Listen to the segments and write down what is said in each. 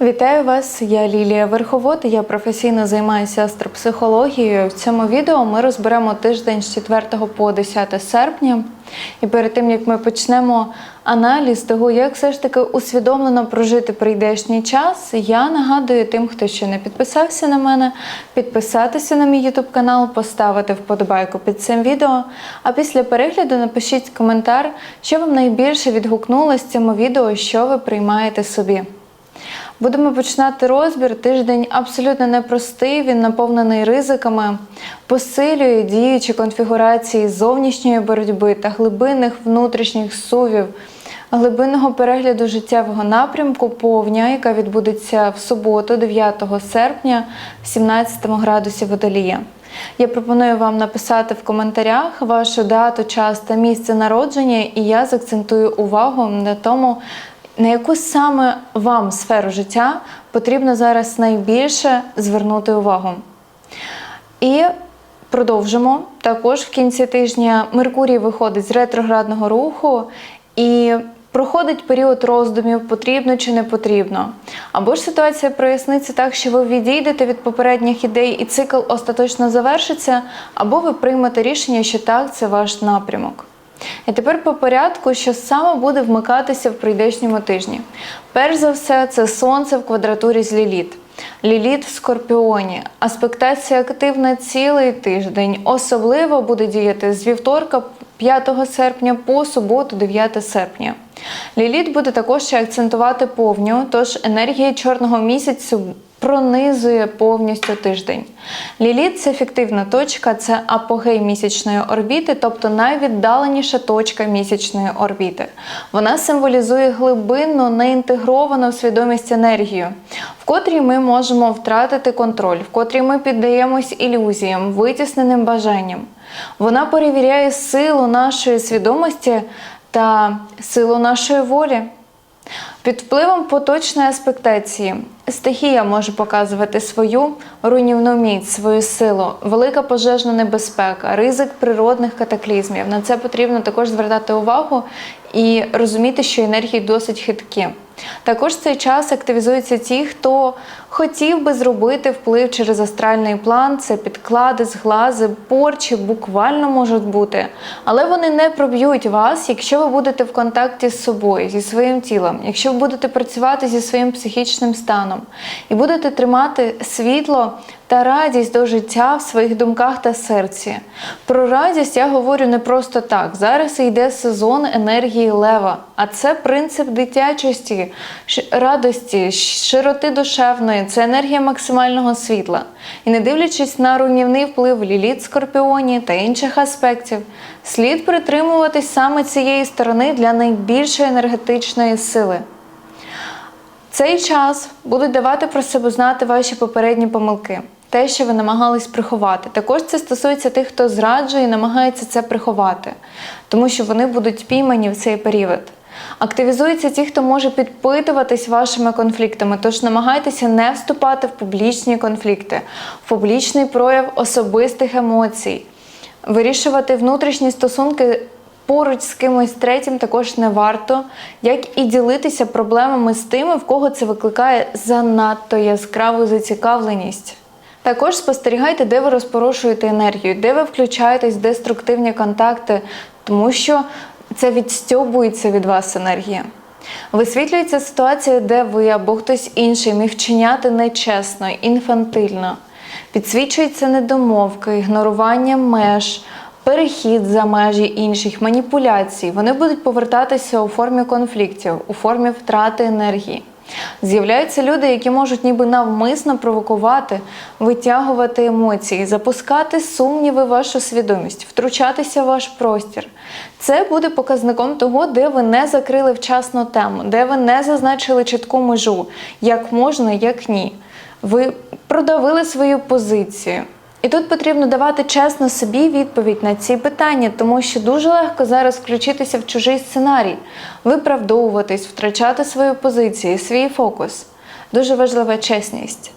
Вітаю вас, я Лілія Верховод. Я професійно займаюся астропсихологією. В цьому відео ми розберемо тиждень з 4 по 10 серпня. І перед тим як ми почнемо аналіз того, як все ж таки усвідомлено прожити прийдешній час, я нагадую тим, хто ще не підписався на мене, підписатися на мій YouTube канал, поставити вподобайку під цим відео. А після перегляду напишіть коментар, що вам найбільше відгукнулося в цьому відео, що ви приймаєте собі. Будемо починати розбір. Тиждень абсолютно непростий, він наповнений ризиками, посилює діючі конфігурації зовнішньої боротьби та глибинних внутрішніх сувів, глибинного перегляду життєвого напрямку повня, яка відбудеться в суботу, 9 серпня, в 17 градусі водолія. Я пропоную вам написати в коментарях вашу дату, час та місце народження, і я заакцентую увагу на тому, на яку саме вам сферу життя потрібно зараз найбільше звернути увагу. І продовжимо. Також в кінці тижня Меркурій виходить з ретроградного руху і проходить період роздумів, потрібно чи не потрібно. Або ж ситуація проясниться так, що ви відійдете від попередніх ідей і цикл остаточно завершиться, або ви приймете рішення, що так, це ваш напрямок. І тепер по порядку, що саме буде вмикатися в прийдешньому тижні. Перш за все, це сонце в квадратурі з ліліт. Ліліт в скорпіоні. Аспектація активна цілий тиждень. Особливо буде діяти з вівторка 5 серпня по суботу, 9 серпня. Ліліт буде також ще акцентувати повню, тож енергія чорного місяцю пронизує повністю тиждень. Ліліт це фіктивна точка, це апогей місячної орбіти, тобто найвіддаленіша точка місячної орбіти. Вона символізує глибинну, неінтегровану в свідомість енергію, в котрій ми можемо втратити контроль, в котрій ми піддаємось ілюзіям, витісненим бажанням. Вона перевіряє силу нашої свідомості та силу нашої волі. Під впливом поточної аспектації стихія може показувати свою руйнівну міць, свою силу, велика пожежна небезпека, ризик природних катаклізмів. На це потрібно також звертати увагу і розуміти, що енергії досить хиткі. Також в цей час активізуються ті, хто хотів би зробити вплив через астральний план, це підклади, зглази, порчі буквально можуть бути. Але вони не проб'ють вас, якщо ви будете в контакті з собою, зі своїм тілом, якщо ви будете працювати зі своїм психічним станом і будете тримати світло та радість до життя в своїх думках та серці. Про радість я говорю не просто так. Зараз йде сезон енергії лева, а це принцип дитячості, радості, широти душевної, це енергія максимального світла. І не дивлячись на руйнівний вплив ліліт скорпіоні та інших аспектів, слід притримуватись саме цієї сторони для найбільшої енергетичної сили. Цей час будуть давати про себе знати ваші попередні помилки, те, що ви намагались приховати. Також це стосується тих, хто зраджує і намагається це приховати, тому що вони будуть піймані в цей період. Активізуються ті, хто може підпитуватись вашими конфліктами, тож намагайтеся не вступати в публічні конфлікти, в публічний прояв особистих емоцій. Вирішувати внутрішні стосунки поруч з кимось третім також не варто, як і ділитися проблемами з тими, в кого це викликає занадто яскраву зацікавленість. Також спостерігайте, де ви розпорошуєте енергію, де ви включаєтесь деструктивні контакти, тому що це відстьобується від вас енергія. Висвітлюється ситуація, де ви або хтось інший міг вчиняти нечесно, інфантильно. Підсвічуються недомовки, ігнорування меж, перехід за межі інших маніпуляцій. Вони будуть повертатися у формі конфліктів, у формі втрати енергії. З'являються люди, які можуть ніби навмисно провокувати, витягувати емоції, запускати сумніви в вашу свідомість, втручатися в ваш простір. Це буде показником того, де ви не закрили вчасно тему, де ви не зазначили чітку межу, як можна, як ні. Ви продавили свою позицію. І тут потрібно давати чесно собі відповідь на ці питання, тому що дуже легко зараз включитися в чужий сценарій, виправдовуватись, втрачати свою позицію, свій фокус. Дуже важлива чесність.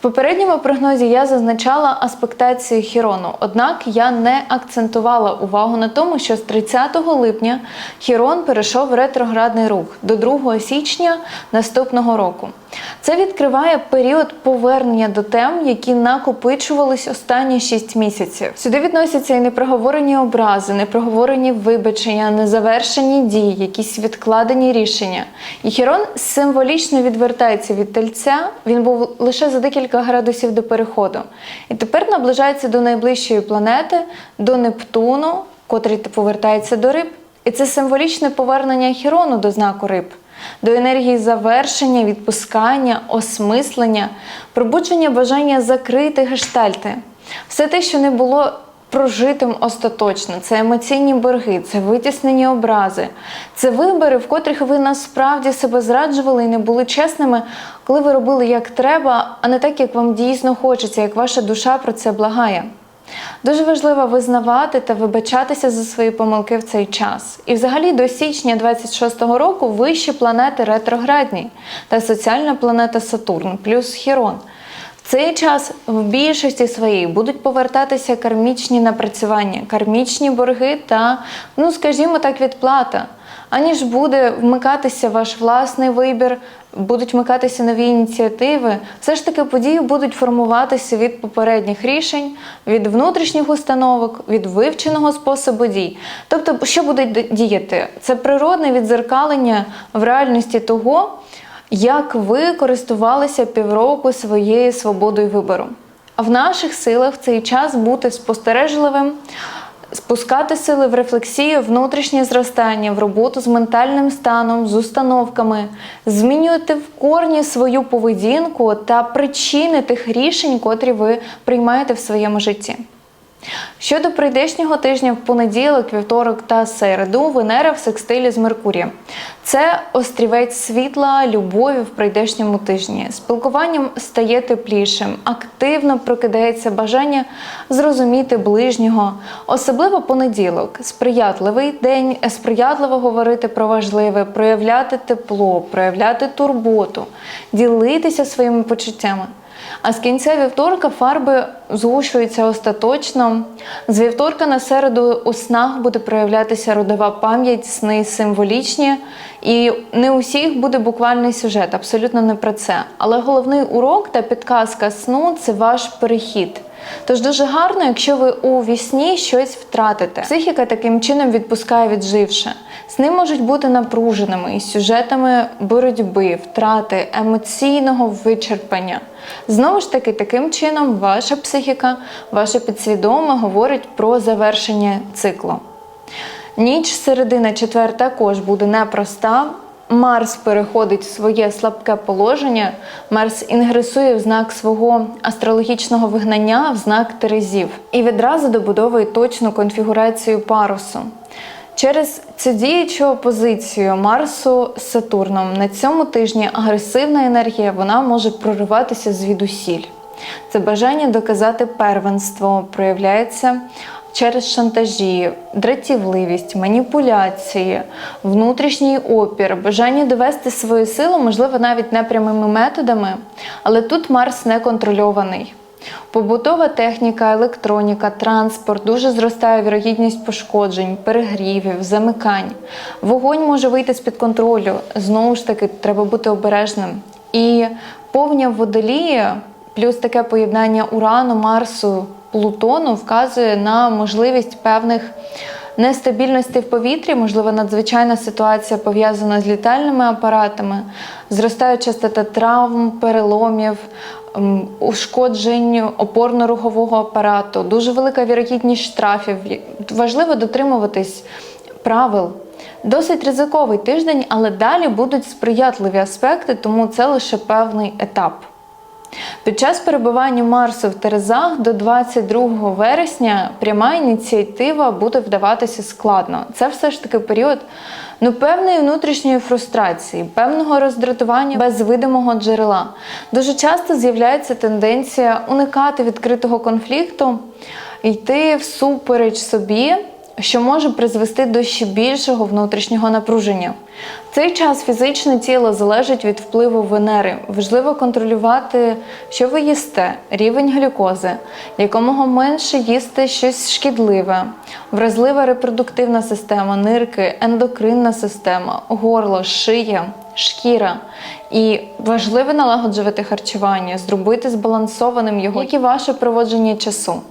Попередньому прогнозі я зазначала аспектацію Хірону, однак я не акцентувала увагу на тому, що з 30 липня Хірон перейшов ретроградний рух до 2 січня наступного року. Це відкриває період повернення до тем, які накопичувались останні 6 місяців. Сюди відносяться і непроговорені образи, непроговорені вибачення, незавершені дії, якісь відкладені рішення. І Хірон символічно відвертається від тельця. Він був лише за декілька градусів до переходу. І тепер наближається до найближчої планети, до Нептуну, котрий повертається до риб. І це символічне повернення Хірону до знаку риб, до енергії завершення, відпускання, осмислення, пробудження бажання закрити гештальти. Все те, що не було прожитим остаточно, це емоційні борги, це витіснені образи, це вибори, в котрих ви насправді себе зраджували і не були чесними, коли ви робили як треба, а не так, як вам дійсно хочеться, як ваша душа про це благає. Дуже важливо визнавати та вибачатися за свої помилки в цей час. І взагалі до січня 26-го року вищі планети ретроградні та соціальна планета Сатурн плюс Хірон. Цей час в більшості своїй будуть повертатися кармічні напрацювання, кармічні борги та, ну скажімо так, відплата. Аніж буде вмикатися ваш власний вибір, будуть вмикатися нові ініціативи, все ж таки події будуть формуватися від попередніх рішень, від внутрішніх установок, від вивченого способу дій. Тобто, що буде діяти? Це природне відзеркалення в реальності того, як ви користувалися півроку своєю свободою вибору. В наших силах в цей час бути спостережливим спускати сили в рефлексію, внутрішнє зростання, в роботу з ментальним станом, з установками, змінювати в корні свою поведінку та причини тих рішень, котрі ви приймаєте в своєму житті. Щодо прийдешнього тижня в понеділок, вівторок та середу, Венера в секстилі з Меркурієм. Це острівець світла, любові в прийдешньому тижні. Спілкуванням стає теплішим, активно прокидається бажання зрозуміти ближнього. Особливо понеділок, сприятливий день, сприятливо говорити про важливе, проявляти тепло, проявляти турботу, ділитися своїми почуттями. А з кінця вівторка фарби згущуються остаточно. З вівторка на середу у снах буде проявлятися родова пам'ять, сни символічні. І не усіх буде буквальний сюжет, абсолютно не про це. Але головний урок та підказка сну це ваш перехід. Тож дуже гарно, якщо ви у вісні щось втратите. Психіка таким чином відпускає відживше. Сни можуть бути напруженими із сюжетами боротьби, втрати, емоційного вичерпання. Знову ж таки, таким чином, ваша психіка, ваше підсвідоме говорить про завершення циклу. Ніч середина четвер також буде непроста. Марс переходить в своє слабке положення. Марс інгресує в знак свого астрологічного вигнання в знак Терезів і відразу добудовує точну конфігурацію парусу. Через цю діючу опозицію Марсу з Сатурном на цьому тижні агресивна енергія вона може прориватися звідусіль. Це бажання доказати первенство проявляється через шантажі, дратівливість, маніпуляції, внутрішній опір, бажання довести свою силу, можливо, навіть непрямими методами, але тут Марс не контрольований. Побутова техніка, електроніка, транспорт дуже зростає вірогідність пошкоджень, перегрівів, замикань. Вогонь може вийти з-під контролю. Знову ж таки, треба бути обережним. І повня водолія, плюс таке поєднання урану, Марсу, Плутону вказує на можливість певних нестабільностей в повітрі, можливо, надзвичайна ситуація пов'язана з літальними апаратами, зростає частота травм, переломів, ем, ушкоджень опорно-рухового апарату, дуже велика вірогідність штрафів. Важливо дотримуватись правил. Досить ризиковий тиждень, але далі будуть сприятливі аспекти, тому це лише певний етап. Під час перебування Марсу в Терезах до 22 вересня пряма ініціатива буде вдаватися складно. Це все ж таки період ну, певної внутрішньої фрустрації, певного роздратування без видимого джерела. Дуже часто з'являється тенденція уникати відкритого конфлікту, йти всупереч собі що може призвести до ще більшого внутрішнього напруження. В цей час фізичне тіло залежить від впливу Венери. Важливо контролювати, що ви їсте, рівень глюкози, якомога менше їсти щось шкідливе, вразлива репродуктивна система, нирки, ендокринна система, горло, шия, шкіра. І важливо налагоджувати харчування, зробити збалансованим його, як і ваше проводження часу.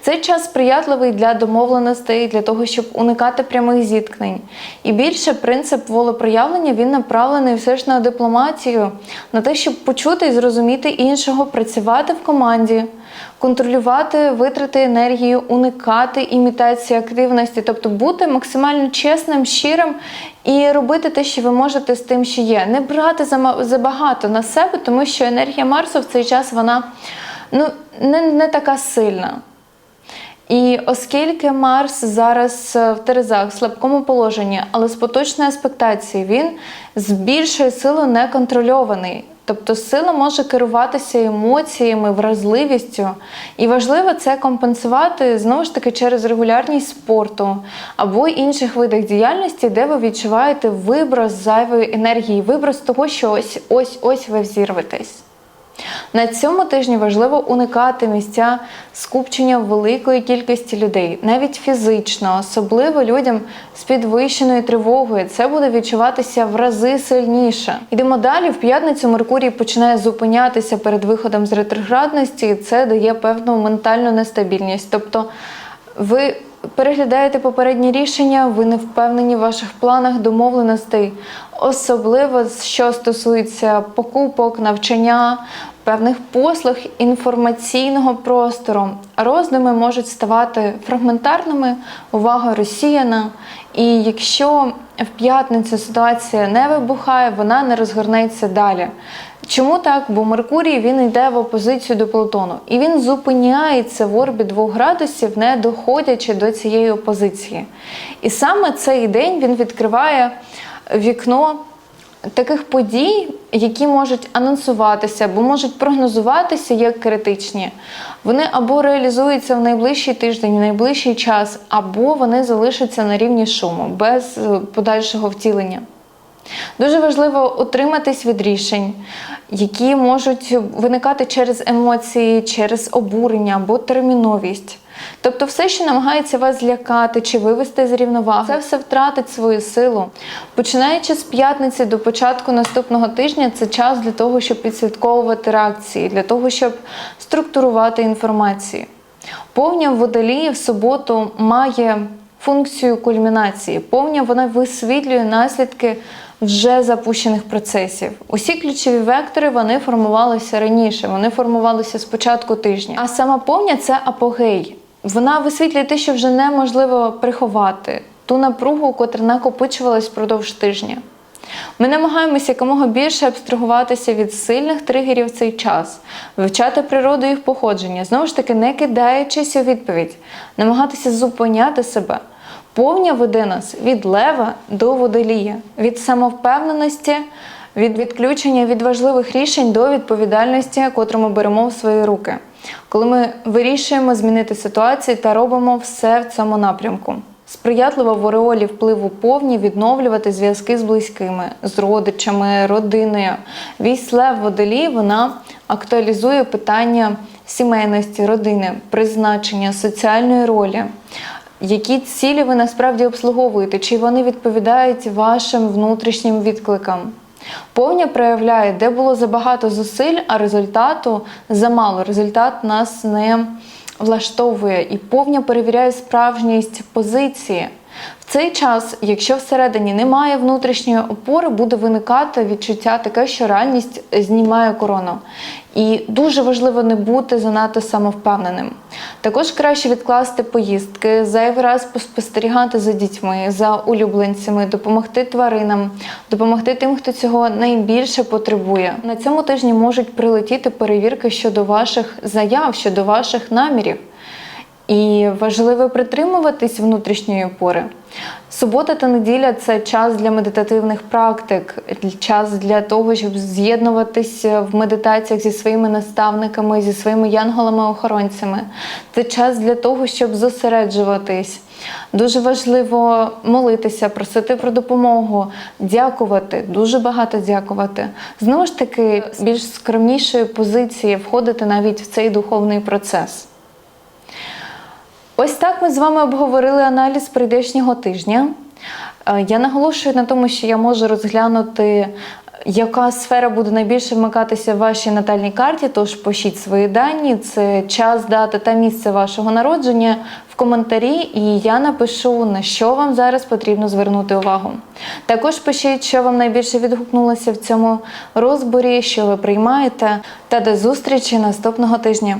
Цей час сприятливий для домовленостей, для того, щоб уникати прямих зіткнень. І більше принцип волепроявлення він направлений все ж на дипломатію, на те, щоб почути і зрозуміти іншого, працювати в команді, контролювати витрати енергії, уникати імітації активності, тобто бути максимально чесним, щирим і робити те, що ви можете з тим, що є. Не брати забагато на себе, тому що енергія Марсу в цей час вона ну, не, не така сильна. І оскільки Марс зараз е, в Терезах в слабкому положенні, але з поточної аспектації він з більшою силою не контрольований. Тобто сила може керуватися емоціями, вразливістю. І важливо це компенсувати знову ж таки через регулярність спорту або інших видах діяльності, де ви відчуваєте виброс зайвої енергії, виброс того, що ось ось ось ви взірветесь. На цьому тижні важливо уникати місця скупчення великої кількості людей, навіть фізично, особливо людям з підвищеною тривогою. Це буде відчуватися в рази сильніше. Йдемо далі. В п'ятницю Меркурій починає зупинятися перед виходом з ретроградності, і це дає певну ментальну нестабільність. Тобто ви переглядаєте попередні рішення, ви не впевнені в ваших планах, домовленостей, особливо що стосується покупок, навчання, певних послуг інформаційного простору. Роздуми можуть ставати фрагментарними, увага розсіяна. І якщо в п'ятницю ситуація не вибухає, вона не розгорнеться далі. Чому так? Бо Меркурій він йде в опозицію до Плутону, і він зупиняється в орбі 2 градусів, не доходячи до цієї опозиції. І саме цей день він відкриває вікно таких подій, які можуть анонсуватися або можуть прогнозуватися як критичні. Вони або реалізуються в найближчий тиждень, в найближчий час, або вони залишаться на рівні шуму без е, подальшого втілення. Дуже важливо утриматись від рішень, які можуть виникати через емоції, через обурення або терміновість. Тобто, все, що намагається вас злякати чи вивести з рівноваги, це все втратить свою силу. Починаючи з п'ятниці до початку наступного тижня, це час для того, щоб підслідковувати реакції, для того, щоб структурувати інформацію. Повня водолії в суботу має функцію кульмінації. Повня вона висвітлює наслідки вже запущених процесів. Усі ключові вектори вони формувалися раніше, вони формувалися з початку тижня. А сама повня це апогей. Вона висвітлює те, що вже неможливо приховати, ту напругу, котра накопичувалась впродовж тижня. Ми намагаємося якомога більше абстрагуватися від сильних тригерів в цей час, вивчати природу їх походження, знову ж таки, не кидаючись у відповідь, намагатися зупиняти себе. Повня веде нас від лева до водолія, від самовпевненості, від відключення від важливих рішень до відповідальності, котру ми беремо в свої руки, коли ми вирішуємо змінити ситуацію та робимо все в цьому напрямку. Сприятливо в ореолі впливу повні відновлювати зв'язки з близькими, з родичами, родиною. Вісь лев водолій вона актуалізує питання сімейності, родини, призначення, соціальної ролі. Які цілі ви насправді обслуговуєте? Чи вони відповідають вашим внутрішнім відкликам? Повня проявляє, де було забагато зусиль, а результату замало. Результат нас не влаштовує і повня перевіряє справжність позиції. В цей час, якщо всередині немає внутрішньої опори, буде виникати відчуття таке, що реальність знімає корону. І дуже важливо не бути занадто самовпевненим. Також краще відкласти поїздки, зайвий раз поспостерігати за дітьми, за улюбленцями, допомогти тваринам, допомогти тим, хто цього найбільше потребує. На цьому тижні можуть прилетіти перевірки щодо ваших заяв, щодо ваших намірів. І важливо притримуватись внутрішньої опори. Субота та неділя це час для медитативних практик, час для того, щоб з'єднуватися в медитаціях зі своїми наставниками, зі своїми янголами-охоронцями. Це час для того, щоб зосереджуватись. Дуже важливо молитися, просити про допомогу, дякувати, дуже багато дякувати. Знову ж таки, з більш скромнішої позиції входити навіть в цей духовний процес. Ось так ми з вами обговорили аналіз прийдешнього тижня. Е, Я наголошую на тому, що я можу розглянути, яка сфера буде найбільше вмикатися в вашій натальній карті. Тож пишіть свої дані, це час, дата та місце вашого народження в коментарі, і я напишу, на що вам зараз потрібно звернути увагу. Також пишіть, що вам найбільше відгукнулося в цьому розборі, що ви приймаєте, та до зустрічі наступного тижня.